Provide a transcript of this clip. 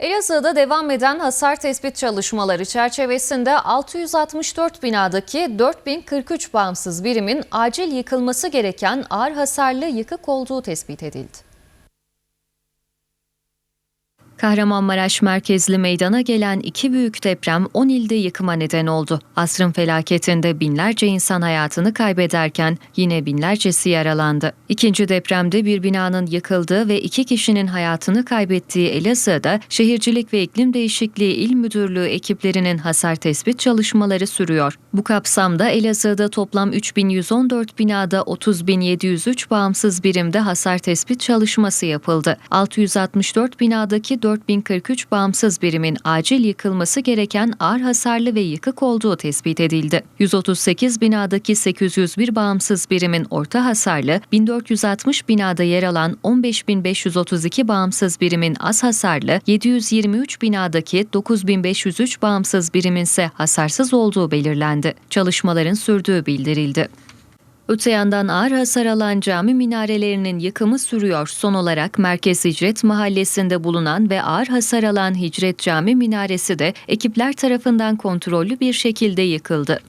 Elazığ'da devam eden hasar tespit çalışmaları çerçevesinde 664 binadaki 4043 bağımsız birimin acil yıkılması gereken ağır hasarlı yıkık olduğu tespit edildi. Kahramanmaraş merkezli meydana gelen iki büyük deprem 10 ilde yıkıma neden oldu. Asrın felaketinde binlerce insan hayatını kaybederken yine binlercesi yaralandı. İkinci depremde bir binanın yıkıldığı ve iki kişinin hayatını kaybettiği Elazığ'da Şehircilik ve İklim Değişikliği İl Müdürlüğü ekiplerinin hasar tespit çalışmaları sürüyor. Bu kapsamda Elazığ'da toplam 3114 binada 30.703 bağımsız birimde hasar tespit çalışması yapıldı. 664 binadaki 4043 bağımsız birimin acil yıkılması gereken ağır hasarlı ve yıkık olduğu tespit edildi. 138 binadaki 801 bağımsız birimin orta hasarlı, 1460 binada yer alan 15532 bağımsız birimin az hasarlı, 723 binadaki 9503 bağımsız birimin ise hasarsız olduğu belirlendi. Çalışmaların sürdüğü bildirildi. Öte yandan ağır hasar alan cami minarelerinin yıkımı sürüyor. Son olarak Merkez Hicret Mahallesi'nde bulunan ve ağır hasar alan Hicret Cami minaresi de ekipler tarafından kontrollü bir şekilde yıkıldı.